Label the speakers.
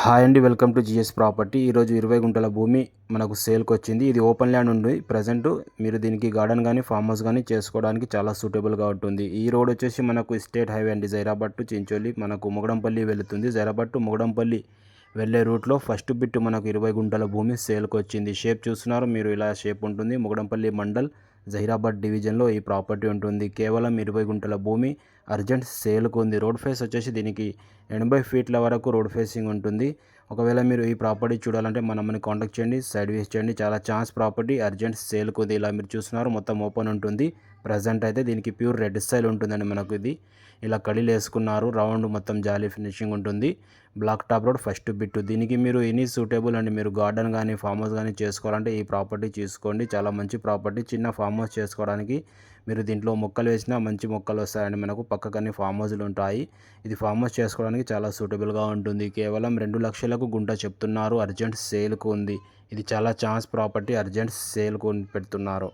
Speaker 1: Hi అండి welcome to GS property. ఈరోజు ఇరవై గుంటల భూమి మనకు సేల్కి వచ్చింది ఇది ఓపెన్ ల్యాండ్ ఉంది ప్రజెంట్ మీరు దీనికి గార్డెన్ కానీ ఫామ్ హౌస్ కానీ చేసుకోవడానికి చాలా సూటబుల్గా ఉంటుంది. ఈ రోడ్ వచ్చేసి మనకు స్టేట్ హైవే అండి జైరాబట్టు చించోలి. మనకు ముగడంపల్లి వెళుతుంది. జైరాబట్టు ముగడంపల్లి వెళ్ళే రూట్లో ఫస్ట్ బిట్ మనకు ఇరవై గుంటల భూమి సేల్కి వచ్చింది షేప్ చూస్తున్నారు మీరు ఇలా షేప్ ఉంటుంది. ముగడంపల్లి మండల్ జహీరాబాద్ డివిజన్లో ఈ ప్రాపర్టీ ఉంటుంది. కేవలం ఇరవై గుంటల భూమి అర్జెంట్ సేల్కు ఉంది. రోడ్ ఫేస్ వచ్చేసి దీనికి ఎనభై ఫీట్ల వరకు రోడ్ ఫేసింగ్ ఉంటుంది. ఒకవేళ మీరు ఈ ప్రాపర్టీ చూడాలంటే మనల్ని కాంటాక్ట్ చేయండి. సైడ్ వేస్ చేయండి. చాలా ఛాన్స్ ప్రాపర్టీ అర్జెంట్ సేల్కు ఉంది. ఇలా మీరు చూస్తున్నారు. మొత్తం ఓపెన్ ఉంటుంది. ప్రజెంట్ అయితే దీనికి ప్యూర్ రెడ్ స్టైల్ ఉంటుందండి మనకు ఇది. ఇలా కడీలు వేసుకున్నారు. రౌండ్ మొత్తం జాలీ ఫినిషింగ్ ఉంటుంది. Black top road first bit దీనికి మీరు ఎనీ సూటబుల్ అండి. మీరు గార్డెన్ కానీ ఫామ్ హౌస్ కానీ చేసుకోవాలంటే ఈ ప్రాపర్టీ తీసుకోండి చాలా మంచి ప్రాపర్టీ. చిన్న ఫామ్ హౌస్ చేసుకోవడానికి మీరు దీంట్లో మొక్కలు వేసినా మంచి మొక్కలు వస్తాయండి మనకు పక్కకన్నీ ఫామ్ హౌస్లు ఉంటాయి. ఇది ఫామ్ హౌస్ చేసుకోవడానికి చాలా సూటబుల్గా ఉంటుంది. కేవలం రెండు లక్షలకు గుంట చెప్తున్నారు. అర్జెంట్ సేల్కు ఉంది. ఇది చాలా ఛాన్స్ ప్రాపర్టీ. అర్జెంట్ సేల్కు పెడుతున్నారు.